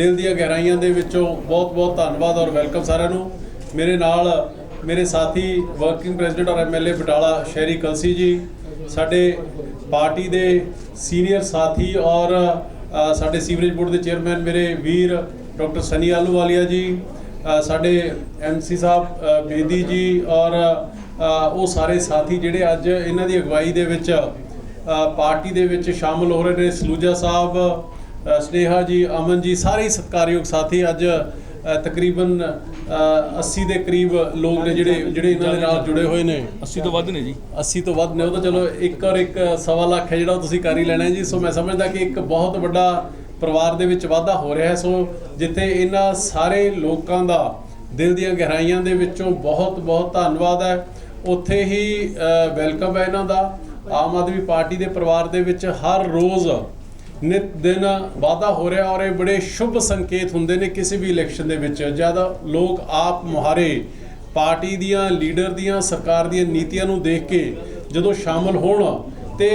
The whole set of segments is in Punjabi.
ਦਿਲ ਦੀਆਂ ਗਹਿਰਾਈਆਂ ਦੇ ਵਿੱਚੋਂ ਬਹੁਤ-ਬਹੁਤ ਧੰਨਵਾਦ ਔਰ ਵੈਲਕਮ ਸਾਰਿਆਂ ਨੂੰ। ਮੇਰੇ ਨਾਲ ਮੇਰੇ ਸਾਥੀ ਵਰਕਿੰਗ ਪ੍ਰੈਜ਼ੀਡੈਂਟ ਔਰ ਐਮਐਲਏ ਬਟਾਲਾ ਸ਼ਹਿਰੀ ਕਲਸੀ ਜੀ ਸਾਡੇ ਪਾਰਟੀ ਦੇ ਸੀਨੀਅਰ ਸਾਥੀ ਔਰ ਸਾਡੇ ਸੀਵਰੇਜ ਬੋਰਡ ਦੇ ਚੇਅਰਮੈਨ ਮੇਰੇ ਵੀਰ ਡਾਕਟਰ ਸਨੀ ਆਲੂਵਾਲੀਆ ਜੀ ਅ, ਸਾਡੇ ਐਮਸੀ ਸਾਹਿਬ ਬੇਦੀ ਜੀ ਔਰ ਉਹ ਸਾਰੇ ਸਾਥੀ ਜਿਹੜੇ ਅੱਜ ਇਹਨਾਂ ਦੀ ਅਗਵਾਈ ਦੇ ਵਿੱਚ ਪਾਰਟੀ ਦੇ ਵਿੱਚ ਸ਼ਾਮਲ ਹੋ ਰਹੇ ਨੇ। ਸਲੂਜਾ ਸਾਹਿਬ ਸਨੇਹਾ ਜੀ ਅਮਨ ਜੀ ਸਾਰੇ ਸਤਿਕਾਰਯੋਗ ਸਾਥੀ ਅੱਜ ਤਕਰੀਬਨ ਅ, 80 ਦੇ ਕਰੀਬ ਲੋਕ ਨੇ ਜਿਹੜੇ ਜਿਹੜੇ ਇਹਨਾਂ ਦੇ ਨਾਲ ਜੁੜੇ ਹੋਏ ਨੇ। 80 ਤੋਂ ਵੱਧ ਨੇ ਜੀ। 80 ਤੋਂ ਵੱਧ ਨੇ ਉਹ ਤਾਂ ਚਲੋ ਇੱਕ ਔਰ ਇੱਕ ਸਵਾ ਲੱਖ ਹੈ ਜਿਹੜਾ ਉਹ ਤੁਸੀਂ ਕਰ ਹੀ ਲੈਣਾ ਜੀ। ਸੋ ਮੈਂ ਸਮਝਦਾ ਕਿ ਇੱਕ ਬਹੁਤ ਵੱਡਾ ਪਰਿਵਾਰ ਦੇ ਵਿੱਚ ਵਾਧਾ ਹੋ ਰਿਹਾ ਹੈ। ਸੋ ਜਿੱਥੇ ਇਹਨਾਂ ਸਾਰੇ ਲੋਕਾਂ ਦਾ ਦਿਲ ਦੀਆਂ ਗਹਿਰਾਈਆਂ ਦੇ ਵਿੱਚੋਂ ਬਹੁਤ ਬਹੁਤ ਧੰਨਵਾਦ ਹੈ। ਉੱਥੇ ਹੀ ਵੈਲਕਮ ਹੈ ਇਹਨਾਂ ਦਾ। ਆਮ ਆਦਮੀ ਪਾਰਟੀ ਦੇ ਪਰਿਵਾਰ ਦੇ ਵਿੱਚ ਹਰ ਰੋਜ਼ ਨਿਤ ਦਿਨ ਵਾਧਾ ਹੋ ਰਿਹਾ ਔਰ ਇਹ ਬੜੇ ਸ਼ੁਭ ਸੰਕੇਤ ਹੁੰਦੇ ਨੇ ਕਿਸੇ ਵੀ ਇਲੈਕਸ਼ਨ ਦੇ ਵਿੱਚ। ਜ਼ਿਆਦਾ ਲੋਕ ਆਪ ਮੁਹਾਰੇ ਪਾਰਟੀ ਦੀਆਂ, ਲੀਡਰ ਦੀਆਂ, ਸਰਕਾਰ ਦੀਆਂ ਨੀਤੀਆਂ ਨੂੰ ਦੇਖ ਕੇ ਜਦੋਂ ਸ਼ਾਮਲ ਹੋਣ ਤੇ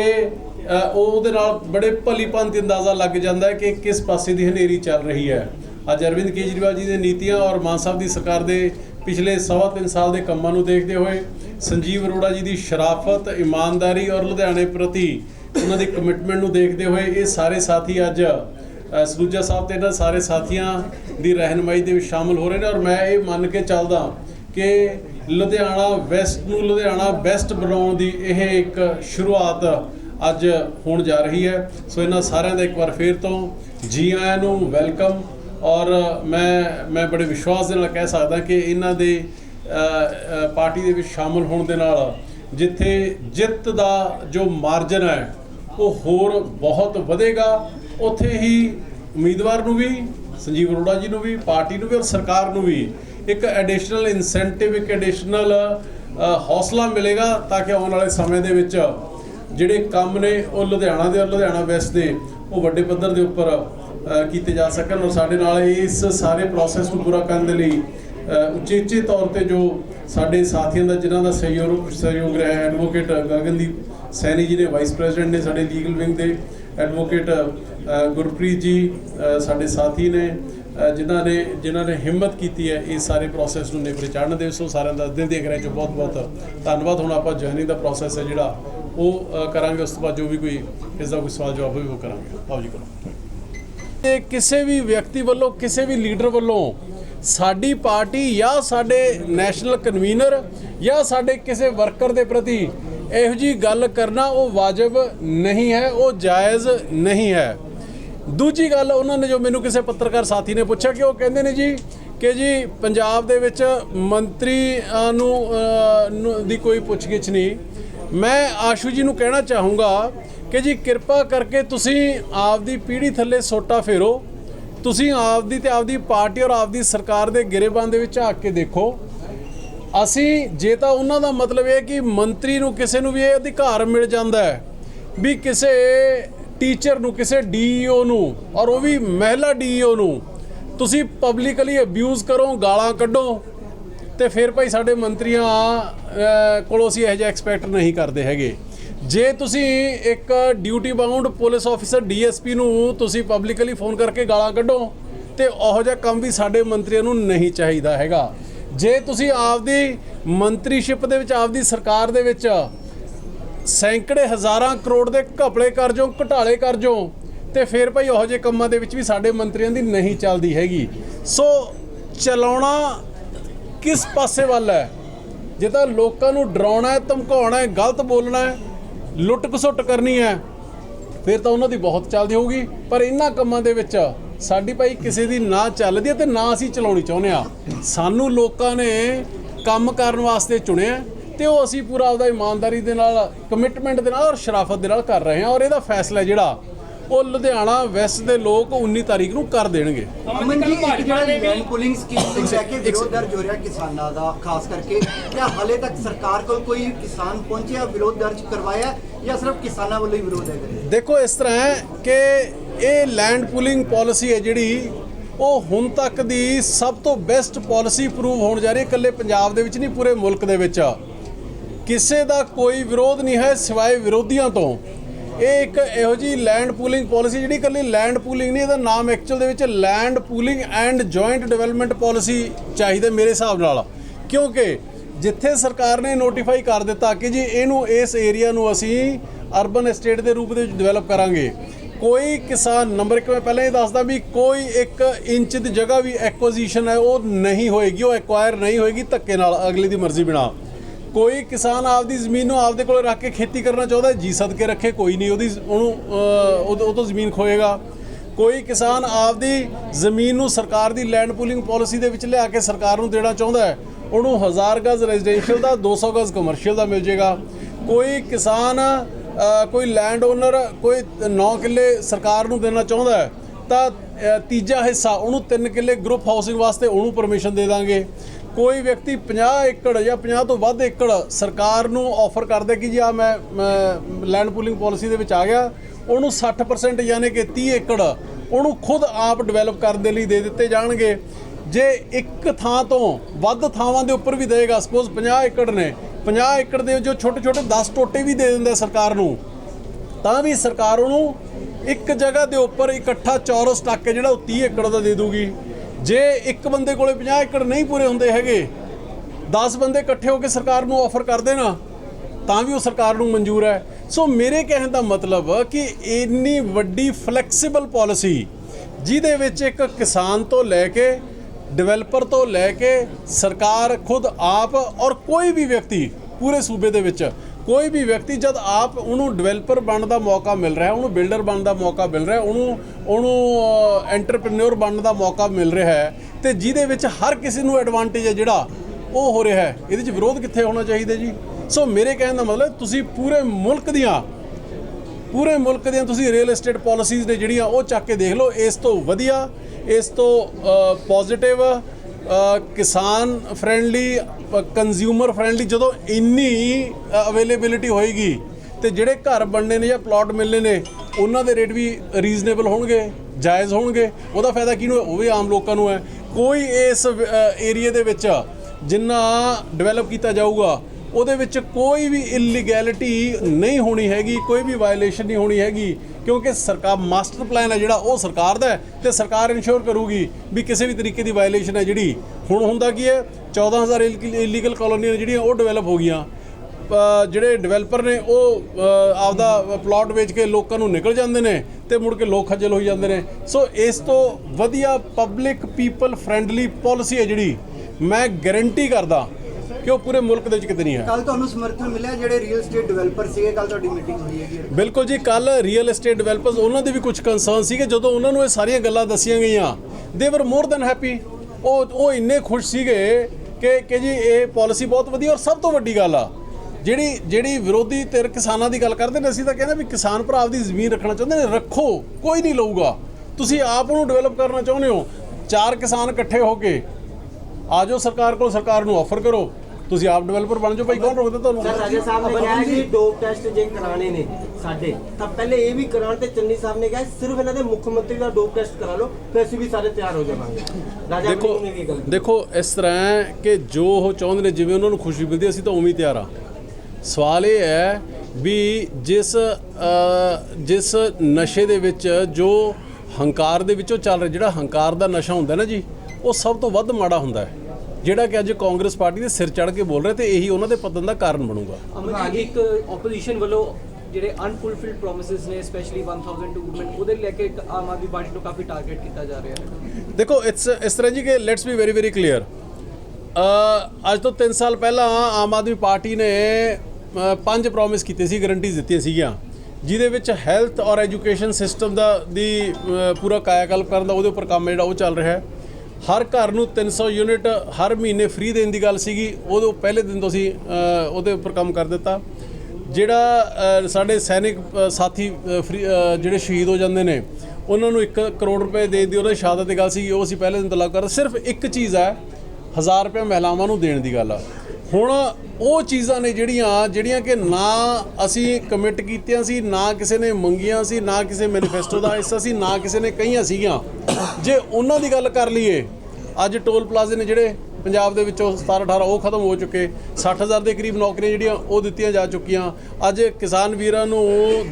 ਉਹ ਉਹਦੇ ਨਾਲ ਬੜੇ ਭਲੀਭਾਂਤੀ ਅੰਦਾਜ਼ਾ ਲੱਗ ਜਾਂਦਾ ਹੈ ਕਿ ਕਿਸ ਪਾਸੇ ਦੀ ਹਨੇਰੀ ਚੱਲ ਰਹੀ ਹੈ। ਅੱਜ ਅਰਵਿੰਦ ਕੇਜਰੀਵਾਲ ਜੀ ਦੇ ਨੀਤੀਆਂ ਔਰ ਮਾਨ ਸਾਹਿਬ ਦੀ ਸਰਕਾਰ ਦੇ ਪਿਛਲੇ ਸਵਾ ਤਿੰਨ ਸਾਲ ਦੇ ਕੰਮਾਂ ਨੂੰ ਦੇਖਦੇ ਹੋਏ, ਸੰਜੀਵ ਅਰੋੜਾ ਜੀ ਦੀ ਸ਼ਰਾਫਤ, ਇਮਾਨਦਾਰੀ ਔਰ ਲੁਧਿਆਣੇ ਪ੍ਰਤੀ ਉਹਨਾਂ ਦੀ ਕਮਿਟਮੈਂਟ ਨੂੰ ਦੇਖਦੇ ਹੋਏ ਇਹ ਸਾਰੇ ਸਾਥੀ ਅੱਜ ਅ, ਸਾਹਿਬ ਤੇ ਇਹਨਾਂ ਸਾਰੇ ਸਾਥੀਆਂ ਦੀ ਰਹਿਨਮਾਈ ਦੇ ਵਿੱਚ ਸ਼ਾਮਲ ਹੋ ਰਹੇ ਨੇ ਔਰ ਮੈਂ ਇਹ ਮੰਨ ਕੇ ਚੱਲਦਾ ਕਿ ਲੁਧਿਆਣਾ ਵੈਸਟ ਨੂੰ ਲੁਧਿਆਣਾ ਬੈਸਟ ਬਣਾਉਣ ਦੀ ਇਹ ਇੱਕ ਸ਼ੁਰੂਆਤ ਅੱਜ ਹੋਣ ਜਾ ਰਹੀ ਹੈ। ਸੋ ਇਹਨਾਂ ਸਾਰਿਆਂ ਦਾ ਇੱਕ ਵਾਰ ਫੇਰ ਤੋਂ ਜੀ ਆਇਆਂ ਨੂੰ ਵੈਲਕਮ ਔਰ ਮੈਂ ਮੈਂ ਬੜੇ ਵਿਸ਼ਵਾਸ ਦੇ ਨਾਲ ਕਹਿ ਸਕਦਾ ਕਿ ਇਹਨਾਂ ਦੇ ਪਾਰਟੀ ਦੇ ਵਿੱਚ ਸ਼ਾਮਲ ਹੋਣ ਦੇ ਨਾਲ ਜਿੱਥੇ ਜਿੱਤ ਦਾ ਜੋ ਮਾਰਜਨ ਹੈ ਉਹ ਹੋਰ ਬਹੁਤ ਵਧੇਗਾ। ਉੱਥੇ ਹੀ ਉਮੀਦਵਾਰ ਨੂੰ ਵੀ, ਸੰਜੀਵ ਅਰੋੜਾ ਜੀ ਨੂੰ ਵੀ, ਪਾਰਟੀ ਨੂੰ ਵੀ ਔਰ ਸਰਕਾਰ ਨੂੰ ਵੀ ਇੱਕ ਐਡੀਸ਼ਨਲ ਇਨਸੈਂਟਿਵ ਇੱਕ ਐਡੀਸ਼ਨਲ ਹੌਸਲਾ ਮਿਲੇਗਾ ਤਾਂ ਕਿ ਆਉਣ ਵਾਲੇ ਸਮੇਂ ਦੇ ਵਿੱਚ ਜਿਹੜੇ ਕੰਮ ਨੇ ਉਹ ਲੁਧਿਆਣਾ ਦੇ ਔਰ ਲੁਧਿਆਣਾ ਵੈਸਟ ਦੇ ਉਹ ਵੱਡੇ ਪੱਧਰ ਦੇ ਉੱਪਰ ਕੀਤੇ ਜਾ ਸਕਣ ਔਰ ਸਾਡੇ ਨਾਲ ਇਸ ਸਾਰੇ ਪ੍ਰੋਸੈਸ ਨੂੰ ਪੂਰਾ ਕਰਨ ਦੇ ਲਈ ਉਚੇਚੇ ਤੌਰ ਤੇ ਜੋ ਸਾਡੇ ਸਾਥੀਆਂ ਦਾ ਜਿਨ੍ਹਾਂ ਦਾ ਸਹਿਯੋਗ ਸਹਿਯੋਗ ਰਿਹਾ ਐਡਵੋਕੇਟ ਗਗਨਦੀਪ ਸੈਣੀ ਜੀ ਨੇ ਵਾਈਸ ਪ੍ਰੈਜ਼ੀਡੈਂਟ ਨੇ ਸਾਡੇ ਲੀਗਲ ਵਿੰਗ ਦੇ ਐਡਵੋਕੇਟ ਗੁਰਪ੍ਰੀਤ ਜੀ ਸਾਡੇ ਸਾਥੀ ਨੇ ਜਿਨ੍ਹਾਂ ਨੇ ਜਿਨ੍ਹਾਂ ਨੇ ਹਿੰਮਤ ਕੀਤੀ ਹੈ ਇਸ ਸਾਰੇ ਪ੍ਰੋਸੈਸ ਨੂੰ ਨੇਪਰੇ ਚੜ੍ਹਨ ਦੇ, ਸੋ ਸਾਰਿਆਂ ਦਾ ਦਿਲ ਦੇਖ ਰਹੇ ਜੋ ਬਹੁਤ ਬਹੁਤ ਧੰਨਵਾਦ। ਹੁਣ ਆਪਾਂ ਜੁਆਇਨਿੰਗ ਦਾ ਪ੍ਰੋਸੈਸ ਹੈ ਜਿਹੜਾ ਉਹ ਕਰਾਂਗੇ, ਉਸ ਤੋਂ ਬਾਅਦ ਜੋ ਵੀ ਕੋਈ ਇਸ ਦਾ ਕੋਈ ਸਵਾਲ, ਜਵਾਬ ਹੋਵੇ, ਉਹ ਕਰਾਂਗੇ। ਆਓ ਜੀ, ਕਰੋ। ਤੇ ਕਿਸੇ ਵੀ ਵਿਅਕਤੀ ਵੱਲੋਂ, ਕਿਸੇ ਵੀ ਲੀਡਰ ਵੱਲੋਂ ਸਾਡੀ ਪਾਰਟੀ ਜਾਂ ਸਾਡੇ ਨੈਸ਼ਨਲ ਕਨਵੀਨਰ ਜਾਂ ਸਾਡੇ ਕਿਸੇ ਵਰਕਰ ਦੇ ਪ੍ਰਤੀ ਇਹੋ ਜੀ ਗੱਲ ਕਰਨਾ ਉਹ ਵਾਜਬ ਨਹੀਂ ਹੈ, ਉਹ ਜਾਇਜ਼ ਨਹੀਂ ਹੈ। ਦੂਜੀ ਗੱਲ ਉਹਨਾਂ ਨੇ ਜੋ ਮੈਨੂੰ ਕਿਸੇ ਪੱਤਰਕਾਰ ਸਾਥੀ ਨੇ ਪੁੱਛਿਆ ਕਿ ਉਹ ਕਹਿੰਦੇ ਨੇ ਜੀ ਕਿ ਜੀ ਪੰਜਾਬ ਦੇ ਵਿੱਚ ਮੰਤਰੀ ਨੂੰ ਦੀ ਕੋਈ ਪੁੱਛਗਿੱਛ ਨਹੀਂ। ਮੈਂ ਆਸ਼ੂ ਜੀ ਨੂੰ ਕਹਿਣਾ ਚਾਹੂੰਗਾ ਕਿ ਜੀ ਕਿਰਪਾ ਕਰਕੇ ਤੁਸੀਂ ਆਪਦੀ ਪੀੜ੍ਹੀ ਥੱਲੇ ਸੋਟਾ ਫੇਰੋ। ਤੁਸੀਂ ਆਪਦੀ ਤੇ ਆਪਦੀ ਪਾਰਟੀ ਔਰ ਆਪਦੀ ਸਰਕਾਰ ਦੇ ਗਿਰੇਬਾਨ ਦੇ ਵਿੱਚ ਝਾਕ ਕੇ ਦੇਖੋ। ਅਸੀਂ ਜੇ ਤਾਂ ਉਹਨਾਂ ਦਾ ਮਤਲਬ ਇਹ ਕਿ ਮੰਤਰੀ ਨੂੰ ਕਿਸੇ ਨੂੰ ਵੀ ਇਹ ਅਧਿਕਾਰ ਮਿਲ ਜਾਂਦਾ ਹੈ ਵੀ ਕਿਸੇ ਟੀਚਰ ਨੂੰ, ਕਿਸੇ ਡੀਈਓ ਨੂੰ ਔਰ ਉਹ ਵੀ ਮਹਿਲਾ ਡੀਈਓ ਨੂੰ ਤੁਸੀਂ ਪਬਲਿਕਲੀ ਅਬਿਊਜ਼ ਕਰੋ, ਗਾਲਾਂ ਕੱਢੋ ਤੇ ਫਿਰ ਭਾਈ ਸਾਡੇ ਮੰਤਰੀਆਂ ਕੋਲੋਂ ਅਸੀਂ ਇਹੋ ਜਿਹਾ ਐਕਸਪੈਕਟ ਨਹੀਂ ਕਰਦੇ ਹੈਗੇ। ਜੇ ਤੁਸੀਂ ਇੱਕ duty bound police officer DSP ਨੂੰ ਤੁਸੀਂ ਪਬਲਿਕਲੀ ਫੋਨ ਕਰਕੇ ਗਾਲਾਂ ਕੱਢੋ ਤੇ ਉਹੋ ਜਿਹਾ ਕੰਮ ਵੀ ਸਾਡੇ ਮੰਤਰੀਆਂ ਨੂੰ ਨਹੀਂ ਚਾਹੀਦਾ ਹੈਗਾ। ਜੇ ਤੁਸੀਂ ਆਪਦੀ ਮੰਤਰੀਸ਼ਿਪ ਦੇ ਵਿੱਚ, ਆਪਦੀ ਸਰਕਾਰ ਦੇ ਵਿੱਚ ਸੈਂਕੜੇ ਹਜ਼ਾਰਾਂ ਕਰੋੜ ਦੇ ਘਪਲੇ ਕਰ ਜੋ ਘਟਾਲੇ ਕਰ ਜੋ ਤੇ ਫਿਰ ਭਾਈ ਉਹੋ ਜਿਹੇ ਕੰਮਾਂ ਦੇ ਵਿੱਚ ਵੀ ਸਾਡੇ ਮੰਤਰੀਆਂ ਦੀ ਨਹੀਂ ਚੱਲਦੀ ਹੈਗੀ। ਸੋ ਚਲਾਉਣਾ ਕਿਸ ਪਾਸੇ ਵੱਲ ਹੈ? ਜੇ ਤਾਂ ਲੋਕਾਂ ਨੂੰ ਡਰਾਉਣਾ ਹੈ, ਧਮਕਾਉਣਾ ਹੈ, ਗਲਤ ਬੋਲਣਾ ਹੈ ਲੁੱਟ ਖਸੁੱਟ ਕਰਨੀ ਹੈ, ਫਿਰ ਤਾਂ ਉਹਨਾਂ ਦੀ ਬਹੁਤ ਚੱਲਦੀ ਹੋਊਗੀ। ਪਰ ਇਹਨਾਂ ਕੰਮਾਂ ਦੇ ਵਿੱਚ ਸਾਡੀ ਭਾਈ ਕਿਸੇ ਦੀ ਨਾ ਚੱਲਦੀ ਹੈ ਤੇ ਨਾ ਅਸੀਂ ਚਲਾਉਣੀ ਚਾਹੁੰਦੇ ਆ ਸਾਨੂੰ ਲੋਕਾਂ ਨੇ ਕੰਮ ਕਰਨ ਵਾਸਤੇ ਚੁਣਿਆ ਤੇ ਉਹ ਅਸੀਂ ਪੂਰਾ ਆਪਦਾ ਇਮਾਨਦਾਰੀ ਦੇ ਨਾਲ ਕਮਿਟਮੈਂਟ ਦੇ ਨਾਲ ਔਰ ਸ਼ਰਾਫਤ ਦੇ ਨਾਲ ਕਰ ਰਹੇ ਹਾਂ ਔਰ ਇਹਦਾ ਫੈਸਲਾ ਜਿਹੜਾ ਉਹ ਲੁਧਿਆਣਾ ਵੈਸਟ ਦੇ ਲੋਕ 19 ਤਾਰੀਖ ਨੂੰ ਕਰ ਦੇਣਗੇ। ਅਮਨ ਜੀ ਇੱਕ ਜਿਹੜਾ ਲੈਂਡ ਪੁਲਿੰਗ ਸਕੀਮ ਨੂੰ ਲੈ ਕੇ ਵਿਰੋਧ ਦਰਜ ਹੋ ਰਿਹਾ ਕਿਸਾਨਾਂ ਦਾ ਖਾਸ ਕਰਕੇ ਕਿਆ ਹਾਲੇ ਤੱਕ ਸਰਕਾਰ ਕੋਲ ਕੋਈ ਕਿਸਾਨ ਪਹੁੰਚਿਆ ਵਿਰੋਧ ਦਰਜ ਕਰਵਾਇਆ ਜਾਂ ਸਿਰਫ ਕਿਸਾਨਾਂ ਵੱਲੋਂ ਹੀ ਵਿਰੋਧ ਹੈ? ਦੇਖੋ ਇਸ ਤਰ੍ਹਾਂ ਹੈ ਕਿ ਇਹ ਲੈਂਡ ਪੂਲਿੰਗ ਪਾਲਿਸੀ ਹੈ ਜਿਹੜੀ, ਉਹ ਹੁਣ ਤੱਕ ਦੀ ਸਭ ਤੋਂ ਬੈਸਟ ਪਾਲਿਸੀ ਪ੍ਰੂਵ ਹੋਣ ਜਾ ਰਹੀ ਹੈ। ਇਕੱਲੇ ਪੰਜਾਬ ਦੇ ਵਿੱਚ ਨਹੀਂ, ਪੂਰੇ ਮੁਲਕ ਦੇ ਵਿੱਚ। ਕਿਸੇ ਦਾ ਕੋਈ ਵਿਰੋਧ ਨਹੀਂ ਹੈ ਸਿਵਾਏ ਵਿਰੋਧੀਆਂ ਤੋਂ। ਇਹ ਇੱਕ ਇਹੋ ਜੀ ਲੈਂਡ ਪੂਲਿੰਗ ਪਾਲਿਸੀ ਜਿਹੜੀ ਇਕੱਲੀ ਲੈਂਡ ਪੂਲਿੰਗ ਨਹੀਂ, ਇਹਦਾ ਨਾਮ ਐਕਚੁਅਲ ਦੇ ਵਿੱਚ land pooling and joint development policy ਚਾਹੀਦਾ ਮੇਰੇ ਹਿਸਾਬ ਨਾਲ। ਕਿਉਂਕਿ ਜਿੱਥੇ ਸਰਕਾਰ ਨੇ ਨੋਟੀਫਾਈ ਕਰ ਦਿੱਤਾ ਕਿ ਜੀ ਇਹਨੂੰ ਇਸ ਏਰੀਆ ਨੂੰ ਅਸੀਂ ਅਰਬਨ ਐਸਟੇਟ ਦੇ ਰੂਪ ਦੇ ਵਿੱਚ ਡਿਵੈਲਪ ਕਰਾਂਗੇ ਕੋਈ ਕਿਸਾਨ ਨੰਬਰ ਇੱਕ ਮੈਂ ਪਹਿਲਾਂ ਹੀ ਦੱਸਦਾ ਵੀ ਕੋਈ ਇੱਕ ਇੰਚ ਦੀ ਜਗ੍ਹਾ ਵੀ ਐਕੁਜੀਸ਼ਨ ਹੈ ਉਹ ਨਹੀਂ ਹੋਏਗੀ ਉਹ ਐਕਵਾਇਰ ਨਹੀਂ ਹੋਏਗੀ ਧੱਕੇ ਨਾਲ ਅਗਲੇ ਦੀ ਮਰਜ਼ੀ ਬਿਨਾ। ਕੋਈ ਕਿਸਾਨ ਆਪਦੀ ਜ਼ਮੀਨ ਨੂੰ ਆਪਦੇ ਕੋਲ ਰੱਖ ਕੇ ਖੇਤੀ ਕਰਨਾ ਚਾਹੁੰਦਾ ਹੈ, ਜੀ ਸਦਕੇ ਰੱਖੇ ਕੋਈ ਨਹੀਂ ਉਹਦੀ ਉਹਨੂੰ ਉਹ ਉਹ ਤੋਂ ਜ਼ਮੀਨ ਖੋਏਗਾ। ਕੋਈ ਕਿਸਾਨ ਆਪਦੀ ਜ਼ਮੀਨ ਨੂੰ ਸਰਕਾਰ ਦੀ ਲੈਂਡ ਪੂਲਿੰਗ ਪਾਲਿਸੀ ਦੇ ਵਿੱਚ ਲਿਆ ਕੇ ਸਰਕਾਰ ਨੂੰ ਦੇਣਾ ਚਾਹੁੰਦਾ ਹੈ ਉਹਨੂੰ 1000 ਗਜ਼ ਰੈਜ਼ੀਡੈਂਸ਼ੀਅਲ ਦਾ 200 ਗਜ਼ ਕਮਰਸ਼ੀਅਲ ਦਾ ਮਿਲ ਜਾਏਗਾ ਕੋਈ ਕਿਸਾਨ ਕੋਈ ਲੈਂਡ ਓਨਰ ਕੋਈ 9 ਕਿੱਲੇ ਸਰਕਾਰ ਨੂੰ ਦੇਣਾ ਚਾਹੁੰਦਾ ਹੈ, ਤਾਂ ਤੀਜਾ ਹਿੱਸਾ ਉਹਨੂੰ 3 ਕਿੱਲੇ ਗਰੁੱਪ ਹਾਊਸਿੰਗ ਵਾਸਤੇ ਉਹਨੂੰ ਪਰਮਿਸ਼ਨ ਦੇ ਦਾਂਗੇ। ਕੋਈ ਵਿਅਕਤੀ 50 ਏਕੜ ਜਾਂ 50 ਤੋਂ ਵੱਧ ਏਕੜ ਸਰਕਾਰ ਨੂੰ ਆਫਰ ਕਰਦੇ ਕਿ ਜੀ, ਆ ਮੈਂ ਲੈਂਡ ਪੂਲਿੰਗ ਪਾਲਿਸੀ ਦੇ ਵਿੱਚ ਆ ਗਿਆ। ਉਹਨੂੰ 60% ਯਾਨੀ ਕਿ 30 ਏਕੜ ਉਹਨੂੰ ਖੁਦ ਆਪ ਡਿਵੈਲਪ ਕਰਨ ਦੇ ਲਈ ਦੇ ਦਿੱਤੇ ਜਾਣਗੇ। ਜੇ ਇੱਕ ਥਾਂ ਤੋਂ ਵੱਧ ਥਾਵਾਂ ਦੇ ਉੱਪਰ ਵੀ ਦੇਗਾ ਸਪੋਜ਼ 50 ਏਕੜ ਨੇ 50 ਏਕੜ ਦੇ ਜੋ ਛੋਟੇ ਛੋਟੇ 10 ਟੋਟੇ ਵੀ ਦੇ ਦਿੰਦੇ ਸਰਕਾਰ ਨੂੰ, ਤਾਂ ਵੀ ਸਰਕਾਰ ਉਹਨੂੰ ਇੱਕ ਜਗ੍ਹਾ ਦੇ ਉੱਪਰ ਇਕੱਠਾ ਚੌਰਸ ਟੱਕ ਜਿਹੜਾ ਉਹ 30 ਏਕੜ ਦਾ ਦੇ ਦੂਗੀ। ਜੇ ਇੱਕ ਬੰਦੇ ਕੋਲੇ 50 ਏਕੜ ਨਹੀਂ ਪੂਰੇ ਹੁੰਦੇ ਹੈਗੇ 10 ਬੰਦੇ ਇਕੱਠੇ ਹੋ ਕੇ ਸਰਕਾਰ ਨੂੰ ਆਫਰ ਕਰ ਦੇਣਾ, ਤਾਂ ਵੀ ਉਹ ਸਰਕਾਰ ਨੂੰ ਮਨਜ਼ੂਰ ਹੈ। ਸੋ ਮੇਰੇ ਕਹਿਣ ਦਾ ਮਤਲਬ ਕਿ ਇੰਨੀ ਵੱਡੀ ਫਲੈਕਸੀਬਲ ਪਾਲਿਸੀ ਜਿਹਦੇ ਵਿੱਚ ਇੱਕ ਕਿਸਾਨ ਤੋਂ ਲੈ ਕੇ ਡਿਵੈਲਪਰ ਤੋਂ ਲੈ ਕੇ ਸਰਕਾਰ ਖੁਦ ਆਪ ਔਰ ਕੋਈ ਵੀ ਵਿਅਕਤੀ ਪੂਰੇ ਸੂਬੇ ਦੇ ਵਿੱਚ, ਕੋਈ ਵੀ ਵਿਅਕਤੀ ਜਦ ਆਪ ਉਹਨੂੰ ਡਿਵੈਲਪਰ ਬਣਨ ਦਾ ਮੌਕਾ ਮਿਲ ਰਿਹਾ, ਉਹਨੂੰ ਬਿਲਡਰ ਬਣਨ ਦਾ ਮੌਕਾ ਮਿਲ ਰਿਹਾ, ਉਹਨੂੰ ਉਹਨੂੰ ਐਂਟਰਪ੍ਰੀਨਿਓਰ ਬਣਨ ਦਾ ਮੌਕਾ ਮਿਲ ਰਿਹਾ ਹੈ, ਤੇ ਜਿਹਦੇ ਵਿੱਚ ਹਰ ਕਿਸੇ ਨੂੰ ਐਡਵਾਂਟੇਜ ਹੈ ਜਿਹੜਾ ਉਹ ਹੋ ਰਿਹਾ ਹੈ, ਇਹਦੇ 'ਚ ਵਿਰੋਧ ਕਿੱਥੇ ਹੋਣਾ ਚਾਹੀਦਾ ਜੀ? ਸੋ ਮੇਰੇ ਕਹਿਣ ਦਾ ਮਤਲਬ ਤੁਸੀਂ ਪੂਰੇ ਮੁਲਕ ਦੀਆਂ ਪੂਰੇ ਮੁਲਕ ਦੀਆਂ ਤੁਸੀਂ ਰੀਅਲ ਏਸਟੇਟ ਪਾਲਿਸੀਜ਼ ਨੇ ਜਿਹੜੀਆਂ ਉਹ ਚੱਕ ਕੇ ਦੇਖ ਲਓ, ਇਸ ਤੋਂ ਵਧੀਆ, ਇਸ ਤੋਂ ਪੋਜ਼ਿਟਿਵ ਕਿਸਾਨ ਫ੍ਰੈਂਡਲੀ ਕੰਜ਼ਿਊਮਰ ਫ੍ਰੈਂਡਲੀ ਜਦੋਂ ਇੰਨੀ ਅਵੇਲੇਬਿਲਿਟੀ ਹੋਏਗੀ ਤੇ ਜਿਹੜੇ ਘਰ ਬਣਨੇ ਨੇ ਜਾਂ ਪਲਾਟ ਮਿਲਨੇ ਨੇ, ਉਹਨਾਂ ਦੇ ਰੇਟ ਵੀ ਰੀਜ਼ਨੇਬਲ ਹੋਣਗੇ, ਜਾਇਜ਼ ਹੋਣਗੇ। ਉਹਦਾ ਫਾਇਦਾ ਕਿਹਨੂੰ ਹੈ? ਉਹ ਵੀ ਆਮ ਲੋਕਾਂ ਨੂੰ ਹੈ। ਕੋਈ ਇਸ ਏਰੀਆ ਦੇ ਵਿੱਚ ਜਿੰਨਾ ਡਿਵੈਲਪ ਕੀਤਾ ਜਾਊਗਾ ਉਹਦੇ ਵਿੱਚ ਕੋਈ ਵੀ ਇਲੀਗੈਲਿਟੀ ਨਹੀਂ ਹੋਣੀ ਹੈਗੀ, ਕੋਈ ਵੀ ਵਾਇਲੇਸ਼ਨ ਨਹੀਂ ਹੋਣੀ ਹੈਗੀ, ਕਿਉਂਕਿ ਸਰਕਾਰ ਮਾਸਟਰ ਪਲਾਨ ਹੈ ਜਿਹੜਾ, ਉਹ ਸਰਕਾਰ ਦਾ ਹੈ ਤੇ ਸਰਕਾਰ ਇਨਸ਼ੋਰ ਕਰੂਗੀ ਵੀ ਕਿਸੇ ਵੀ ਤਰੀਕੇ ਦੀ ਵਾਇਲੇਸ਼ਨ ਹੈ ਜਿਹੜੀ। ਹੁਣ ਹੁੰਦਾ ਕੀ ਹੈ 14000 ਇਲੀਗਲ ਕਾਲੋਨੀਆਂ ਜਿਹੜੀਆਂ, ਉਹ ਡਿਵੈਲਪ ਹੋ ਗਈਆਂ। ਜਿਹੜੇ ਡਿਵੈਲਪਰ ਨੇ, ਉਹ ਆਪਦਾ ਪਲਾਟ ਵੇਚ ਕੇ ਲੋਕਾਂ ਨੂੰ ਨਿਕਲ ਜਾਂਦੇ ਨੇ ਤੇ ਮੁੜ ਕੇ ਲੋਕ ਖੱਜਲ ਹੋਈ ਜਾਂਦੇ ਨੇ। ਸੋ ਇਸ ਤੋਂ ਵਧੀਆ ਪਬਲਿਕ ਪੀਪਲ ਫ੍ਰੈਂਡਲੀ ਪਾਲਿਸੀ ਹੈ ਜਿਹੜੀ। ਮੈਂ ਗਾਰੰਟੀ ਕਰਦਾ ਕਿ ਉਹ ਪੂਰੇ ਮੁਲਕ ਦੇ ਵਿੱਚ ਕਿਤੇ ਨਹੀਂ ਹੈ। ਕੱਲ ਤੁਹਾਨੂੰ ਸਮਰਥਨ ਮਿਲਿਆ ਜਿਹੜੇ ਰੀਅਲ ਏਸਟੇਟ ਡਿਵੈਲਪਰ ਸੀਗੇ? ਕੱਲ ਤੁਹਾਡੀ ਮੀਟਿੰਗ ਹੋਈ ਹੈਗੀ ਬਿਲਕੁਲ ਜੀ ਕੱਲ ਰੀਅਲ ਏਸਟੇਟ ਡਿਵੈਲਪਰਸ ਉਹਨਾਂ ਦੇ ਵੀ ਕੁਝ ਕੰਸਰਨ ਸੀਗੇ। ਜਦੋਂ ਉਹਨਾਂ ਨੂੰ ਇਹ ਸਾਰੀਆਂ ਗੱਲਾਂ ਦੱਸੀਆਂ ਗਈਆਂ ਦੇ ਵਰ ਮੋਰ ਦੈਨ ਹੈਪੀ ਉਹ ਉਹ ਇੰਨੇ ਖੁਸ਼ ਸੀਗੇ ਕਿ ਕਿ ਜੀ ਇਹ ਪਾਲਿਸੀ ਬਹੁਤ ਵਧੀਆ ਔਰ ਸਭ ਤੋਂ ਵੱਡੀ ਗੱਲ ਆ ਜਿਹੜੀ ਜਿਹੜੀ ਵਿਰੋਧੀ ਧਿਰ ਕਿਸਾਨਾਂ ਦੀ ਗੱਲ ਕਰਦੇ ਨੇ ਅਸੀਂ ਤਾਂ ਕਹਿੰਦੇ ਵੀ ਕਿਸਾਨ ਭਰਾ ਆਪਦੀ ਜ਼ਮੀਨ ਰੱਖਣਾ ਚਾਹੁੰਦੇ ਨੇ। ਰੱਖੋ ਕੋਈ ਨਹੀਂ ਲਊਗਾ। ਤੁਸੀਂ ਆਪ ਉਹਨੂੰ ਡਿਵੈਲਪ ਕਰਨਾ ਚਾਹੁੰਦੇ ਹੋ। ਚਾਰ ਕਿਸਾਨ ਇਕੱਠੇ ਹੋ ਕੇ ਆਜੋ ਸਰਕਾਰ ਕੋਲ ਸਰਕਾਰ ਨੂੰ ਆਫਰ ਕਰੋ। ਤੁਸੀਂ ਆਪ ਡਿਵੈਲਪਰ ਬਣ ਜਾਓ ਭਾਈ ਕੌਣ ਰੋਕਦਾ ਤੁਹਾਨੂੰ? ਸਰ ਰਾਜਾ ਸਾਹਿਬ ਨੇ ਕਿਹਾ ਕਿ ਡੋਪ ਟੈਸਟ ਜੇ ਕਰਾਣੇ ਨੇ ਸਾਡੇ ਤਾਂ ਪਹਿਲੇ ਇਹ ਵੀ ਕਰਾਉਣ ਤੇ ਚੰਨੀ ਸਾਹਿਬ ਨੇ ਕਿਹਾ ਸਿਰਫ ਇਹਨਾਂ ਦੇ ਮੁੱਖ ਮੰਤਰੀ ਦਾ ਡੋਪ ਟੈਸਟ ਕਰਾ ਲਓ ਫਿਰ ਅਸੀਂ ਵੀ ਸਾਰੇ ਤਿਆਰ ਹੋ ਜਾਵਾਂਗੇ। ਰਾਜਾ ਦੇਖੋ। ਦੇਖੋ ਇਸ ਤਰ੍ਹਾਂ ਕਿ ਜੋ ਉਹ ਚਾਹੁੰਦੇ ਨੇ ਜਿਵੇਂ ਉਹਨਾਂ ਨੂੰ ਖੁਸ਼ੀ ਮਿਲਦੀ ਹੈ, ਅਸੀਂ ਤਾਂ ਉਵੇਂ ਹੀ ਤਿਆਰ ਆ ਸਵਾਲ ਇਹ ਹੈ ਵੀ ਜਿਸ ਜਿਸ ਨਸ਼ੇ ਦੇ ਵਿੱਚ ਜੋ ਹੰਕਾਰ ਦੇ ਵਿੱਚੋਂ ਚੱਲ ਰਿਹਾ ਜਿਹੜਾ ਹੰਕਾਰ ਦਾ ਨਸ਼ਾ ਹੁੰਦਾ ਨਾ ਜੀ ਉਹ ਸਭ ਤੋਂ ਵੱਧ ਮਾੜਾ ਹੁੰਦਾ ਹੈ। ਜਿਹੜਾ ਕਿ ਅੱਜ ਕਾਂਗਰਸ ਪਾਰਟੀ ਦੇ ਸਿਰ ਚੜ ਕੇ ਬੋਲ ਰਿਹਾ ਤੇ ਇਹੀ ਉਹਨਾਂ ਦੇ ਪਤਨ ਦਾ ਕਾਰਨ ਬਣੂਗਾ। ਅਮਨ ਜੀ ਇੱਕ ਆਪੋਜੀਸ਼ਨ ਵੱਲੋਂ ਜਿਹੜੇ ਅਨਫੁਲਫਿਲਡ ਪ੍ਰੋਮਿਸਸ ਨੇ ਸਪੈਸ਼ਲੀ 1000 ਟੂ ਵੂਮਨ ਉਹਦੇ ਲੈ ਕੇ ਇੱਕ ਆਮ ਆਦਮੀ ਪਾਰਟੀ ਨੂੰ ਕਾਫੀ ਟਾਰਗੇਟ ਕੀਤਾ ਜਾ ਰਿਹਾ ਹੈ। ਦੇਖੋ ਇਟਸ ਇਸ ਤਰ੍ਹਾਂ ਜੀ ਕਿ let's be very very clear ਅੱਜ ਤੋਂ 3 ਸਾਲ ਪਹਿਲਾਂ ਆਮ ਆਦਮੀ ਪਾਰਟੀ ਨੇ ਪੰਜ ਪ੍ਰੋਮਿਸ ਕੀਤੇ ਸੀ ਗਰੰਟੀਜ਼ ਦਿੱਤੀਆਂ ਸੀਗੀਆਂ। ਜਿਹਦੇ ਵਿੱਚ ਹੈਲਥ ਔਰ ਐਜੂਕੇਸ਼ਨ ਸਿਸਟਮ ਦਾ ਦੀ ਪੂਰਾ ਕਾਇਆਕਲਪ ਕਰਨ ਦਾ ਉਹਦੇ ਉੱਪਰ ਕੰਮ ਜਿਹੜਾ ਉਹ ਚੱਲ ਰਿਹਾ ਹੈ। ਹਰ ਘਰ ਨੂੰ 300 ਯੂਨਿਟ ਹਰ ਮਹੀਨੇ ਫ੍ਰੀ ਦੇਣ ਦੀ ਗੱਲ ਸੀਗੀ। ਉਦੋਂ ਪਹਿਲੇ ਦਿਨ ਤੋਂ ਅਸੀਂ ਉਹਦੇ ਉੱਪਰ ਕੰਮ ਕਰ ਦਿੱਤਾ। ਜਿਹੜਾ ਸਾਡੇ ਸੈਨਿਕ ਸਾਥੀ ਅ, ਜਿਹੜੇ ਸ਼ਹੀਦ ਹੋ ਜਾਂਦੇ ਨੇ ਉਹਨਾਂ ਨੂੰ 1 ਕਰੋੜ ਰੁਪਏ ਦੇਣ ਦੀ ਉਹਦੇ ਸ਼ਹਾਦਤ ਦੀ ਗੱਲ ਸੀ ਉਹ ਅਸੀਂ ਪਹਿਲੇ ਦਿਨ ਤੋਂ ਲਾਗੂ ਕਰ ਸਿਰਫ ਇੱਕ ਚੀਜ਼ ਹੈ 1000 ਰੁਪਏ ਮਹਿਲਾਵਾਂ ਨੂੰ ਦੇਣ ਦੀ ਗੱਲ ਆ। ਹੁਣ ਉਹ ਚੀਜ਼ਾਂ ਨੇ ਜਿਹੜੀਆਂ ਜਿਹੜੀਆਂ ਕਿ ਨਾ ਅਸੀਂ ਕਮਿਟ ਕੀਤੀਆਂ ਸੀ, ਨਾ ਕਿਸੇ ਨੇ ਮੰਗੀਆਂ ਸੀ, ਨਾ ਕਿਸੇ ਮੈਨੀਫੈਸਟੋ ਦਾ ਹਿੱਸਾ ਸੀ, ਨਾ ਕਿਸੇ ਨੇ ਕਹੀਆਂ ਸੀਗੀਆਂ। ਜੇ ਉਹਨਾਂ ਦੀ ਗੱਲ ਕਰ ਲਈਏ, ਅੱਜ ਟੋਲ ਪਲਾਜ਼ੇ ਨੇ ਜਿਹੜੇ ਪੰਜਾਬ ਦੇ ਵਿੱਚੋਂ 17 18 ਉਹ ਖਤਮ ਹੋ ਚੁੱਕੇ। 60000 ਦੇ ਕਰੀਬ ਨੌਕਰੀਆਂ ਜਿਹੜੀਆਂ, ਉਹ ਦਿੱਤੀਆਂ ਜਾ ਚੁੱਕੀਆਂ। ਅੱਜ ਕਿਸਾਨ ਵੀਰਾਂ ਨੂੰ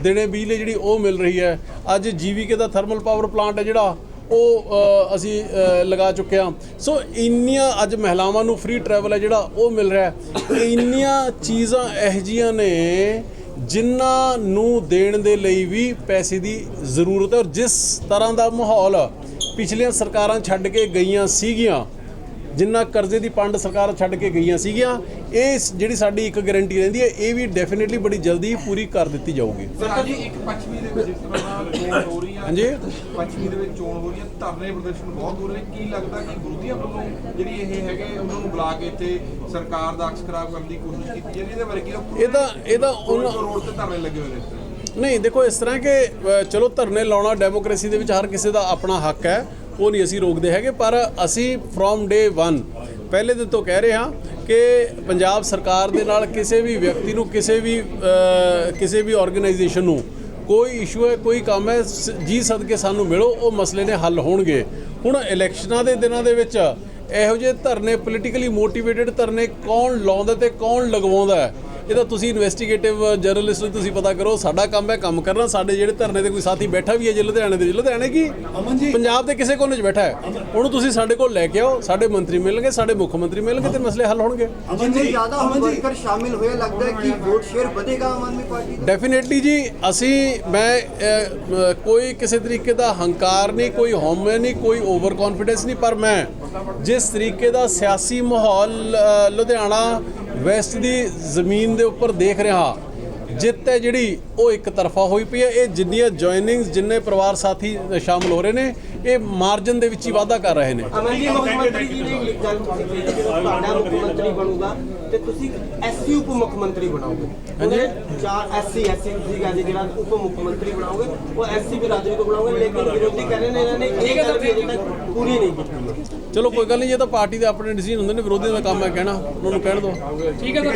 ਦਿਨੇ ਬਿਜਲੀ ਜਿਹੜੀ ਉਹ ਮਿਲ ਰਹੀ ਹੈ। ਅੱਜ ਜੀਵੀਕੇ ਦਾ ਥਰਮਲ ਪਾਵਰ ਪਲਾਂਟ ਹੈ ਜਿਹੜਾ ਉਹ ਅਸੀਂ ਲਗਾ ਚੁੱਕੇ ਹਾਂ। ਸੋ ਇੰਨੀਆਂ ਅੱਜ ਮਹਿਲਾਵਾਂ ਨੂੰ ਫ੍ਰੀ ਟਰੈਵਲ ਹੈ ਜਿਹੜਾ ਉਹ ਮਿਲ ਰਿਹਾ ਹੈ। ਇੰਨੀਆਂ ਚੀਜ਼ਾਂ ਇਹੋ ਜਿਹੀਆਂ ਨੇ ਜਿਨ੍ਹਾਂ ਨੂੰ ਦੇਣ ਦੇ ਲਈ ਵੀ ਪੈਸੇ ਦੀ ਜ਼ਰੂਰਤ ਹੈ। ਔਰ ਜਿਸ ਤਰ੍ਹਾਂ ਦਾ ਮਾਹੌਲ ਪਿਛਲੀਆਂ ਸਰਕਾਰਾਂ ਛੱਡ ਕੇ ਗਈਆਂ ਸੀਗੀਆਂ ਜਿੰਨਾ ਕਰਜ਼ੇ ਦੀ ਪੰਡ ਸਰਕਾਰ ਛੱਡ ਕੇ ਗਈਆਂ ਸੀਗੀਆਂ ਇਹ ਜਿਹੜੀ ਸਾਡੀ ਇੱਕ ਗਾਰੰਟੀ ਰਹਿੰਦੀ ਹੈ ਇਹ ਵੀ ਡੈਫੀਨਿਟਲੀ ਬੜੀ ਜਲਦੀ ਪੂਰੀ ਕਰ ਦਿੱਤੀ ਜਾਊਗੀ। ਸਰ ਜੀ ਇੱਕ ਪੱਛਮੀ ਦੇ ਵਿੱਚ ਜਿਸ ਤਰ੍ਹਾਂ ਚੋਣ ਹੋ ਰਹੀ ਆ ਹਾਂਜੀ। ਪੱਛਮੀ ਦੇ ਵਿੱਚ ਚੋਣ ਹੋ ਰਹੀ ਆ ਧਰਨੇ ਪ੍ਰਦਰਸ਼ਨ ਬਹੁਤ ਹੋ ਰਹੇ ਨੇ। ਕੀ ਲੱਗਦਾ ਕਿ ਵਿਰੋਧੀਆਂ ਵੱਲੋਂ ਜਿਹੜੀ ਇਹ ਹੈਗੇ ਉਹਨਾਂ ਨੂੰ ਬੁਲਾ ਕੇ ਇੱਥੇ ਸਰਕਾਰ ਦਾ ਅਕਸ ਖਰਾਬ ਕਰਨ ਦੀ ਕੋਸ਼ਿਸ਼ ਕੀਤੀ ਜਾਂਦੀ ਇਹਦੇ ਬਾਰੇ ਕੀ ਇਹਦਾ ਇਹਦਾ ਉਹਨਾਂ ਰੋਡ ਤੇ ਧਰਨੇ ਲੱਗੇ ਹੋਏ ਨੇ ਇਸ ਤਰ੍ਹਾਂ ਨਹੀਂ ਦੇਖੋ ਇਸ ਤਰ੍ਹਾਂ ਕਿ ਚਲੋ ਧਰਨੇ ਲਾਉਣਾ ਡੈਮੋਕ੍ਰੇਸੀ ਦੇ ਵਿੱਚ ਹਰ ਕਿਸੇ ਦਾ ਆਪਣਾ ਹੱਕ ਹੈ ਉਹ ਨਹੀਂ ਅਸੀਂ ਰੋਕਦੇ ਹੈਗੇ, ਪਰ ਅਸੀਂ ਫਰੋਮ ਡੇ 1 ਪਹਿਲੇ ਦਿਨ ਤੋਂ ਕਹਿ ਰਹੇ ਹਾਂ ਕਿ ਪੰਜਾਬ ਸਰਕਾਰ ਦੇ ਨਾਲ ਕਿਸੇ ਵੀ ਵਿਅਕਤੀ ਨੂੰ, ਕਿਸੇ ਵੀ ਕਿਸੇ ਵੀ ਆਰਗੇਨਾਈਜੇਸ਼ਨ ਨੂੰ ਕੋਈ ਇਸ਼ੂ ਹੈ, ਕੋਈ ਕੰਮ ਹੈ, ਸ- ਜੀ ਸਦਕੇ ਸਾਨੂੰ ਮਿਲੋ, ਉਹ ਮਸਲੇ ਨੇ ਹੱਲ ਹੋਣਗੇ। ਹੁਣ ਇਲੈਕਸ਼ਨਾਂ ਦੇ ਦਿਨਾਂ ਦੇ ਵਿੱਚ ਇਹੋ ਜਿਹੇ ਧਰਨੇ ਪੋਲੀਟੀਕਲੀ ਮੋਟੀਵੇਟਿਡ ਧਰਨੇ ਕੌਣ ਲਾਉਂਦਾ ਤੇ ਕੌਣ ਲਗਵਾਉਂਦਾ ਇਹ ਤਾਂ ਤੁਸੀਂ ਇਨਵੈਸਟੀਗੇਟਿਵ ਜਰਨਲਿਸਟ ਤੁਸੀਂ ਪਤਾ ਕਰੋ ਸਾਡਾ ਕੰਮ ਹੈ ਕੰਮ ਕਰਨਾ ਸਾਡੇ ਜਿਹੜੇ ਧਰਨੇ ਤੇ ਕੋਈ ਸਾਥੀ ਬੈਠਾ ਵੀ ਹੈ ਜੇ ਲੁਧਿਆਣੇ ਦੇ ਲੁਧਿਆਣੇ ਕੀ? ਪੰਜਾਬ ਦੇ ਕਿਸੇ ਕੋਨੇ 'ਚ ਬੈਠਾ ਹੈ। ਉਹਨੂੰ ਤੁਸੀਂ ਸਾਡੇ ਕੋਲ ਲੈ ਕੇ ਆਓ ਸਾਡੇ ਮੰਤਰੀ ਮਿਲਣਗੇ ਸਾਡੇ ਮੁੱਖ ਮੰਤਰੀ ਮਿਲਣਗੇ ਤੇ ਮਸਲੇ ਹੱਲ ਹੋਣਗੇ। ਜਿੰਨੇ ਜ਼ਿਆਦਾ ਵਰਕਰ ਸ਼ਾਮਿਲ ਹੋਏ ਲੱਗਦਾ ਹੈ ਕਿ ਵੋਟ ਸ਼ੇਅਰ ਵਧੇਗਾ ਆਮ ਆਦਮੀ ਪਾਰਟੀ ਦਾ? ਡੈਫੀਨੇਟਲੀ ਜੀ ਅਸੀਂ ਮੈਂ ਕੋਈ ਕਿਸੇ ਤਰੀਕੇ ਦਾ ਹੰਕਾਰ ਨਹੀਂ ਕੋਈ ਹਉਮੈ ਨਹੀਂ ਕੋਈ ਓਵਰ ਕੌਨਫੀਡੈਂਸ ਨਹੀਂ ਪਰ ਮੈਂ ਜਿਸ ਤਰੀਕੇ ਦਾ ਸਿਆਸੀ ਮਾਹੌਲ ਲੁਧਿਆਣਾ ਵੈਸਟ ਦੀ ਜ਼ਮੀਨ ਦੇ ਉੱਪਰ ਦੇਖ ਰਿਹਾ ਜਿੱਤ ਹੈ ਜਿਹੜੀ ਉਹ ਇੱਕ ਤਰਫਾ ਹੋਈ ਪਈ ਹੈ। ਇਹ ਜਿੰਨੀਆਂ ਜੁਆਇਨਿੰਗਸ ਜਿੰਨੇ ਪਰਿਵਾਰ ਸਾਥੀ ਸ਼ਾਮਲ ਹੋ ਰਹੇ ਨੇ ਇਹ ਮਾਰਜਨ ਦੇ ਵਿੱਚ ਹੀ ਵਾਧਾ ਕਰ ਰਹੇ ਨੇ। ਅਮਨ ਜੀ ਮੁੱਖ ਮੰਤਰੀ ਜੀ ਨੇ ਇੱਕ ਗੱਲ ਕੀਤੀ ਕਿ ਜਦੋਂ ਤੁਹਾਡਾ ਮੁੱਖ ਮੰਤਰੀ ਬਣੂਗਾ ਤੇ ਤੁਸੀਂ ਐਸਸੀ ਉਪ ਮੁੱਖ ਮੰਤਰੀ ਬਣਾਓਗੇ। ਉਹਨੇ ਚਾਰ ਐਸਸੀ ਐਸਸੀ ਤੁਸੀਂ ਕਹਿੰਦੇ ਜਿਹੜਾ ਉਪ ਮੁੱਖ ਮੰਤਰੀ ਬਣਾਓਗੇ ਉਹ ਐਸਸੀ ਬਿਰਾਦਰੀ ਤੋਂ ਬਣਾਓਗੇ ਲੇਕਿਨ ਵਿਰੋਧੀ ਕਹਿ ਰਹੇ ਨੇ ਇਹਨਾਂ ਨੇ ਇਹ ਗੱਲ ਵੀ ਅਜੇ ਤੱਕ ਪੂਰੀ ਨਹੀਂ ਕੀਤੀ। ਚਲੋ ਕੋਈ ਗੱਲ ਨਹੀਂ, ਇਹ ਤਾਂ ਪਾਰਟੀ ਦੇ ਆਪਣੇ ਡਿਸੀਜਨ ਹੁੰਦੇ ਨੇ ਵਿਰੋਧੀ ਦਾ ਕੰਮ ਹੈ ਕਹਿਣਾ, ਉਹਨਾਂ ਨੂੰ ਕਹਿਣ ਦਿਓ। ਠੀਕ ਹੈ, ਸਰ।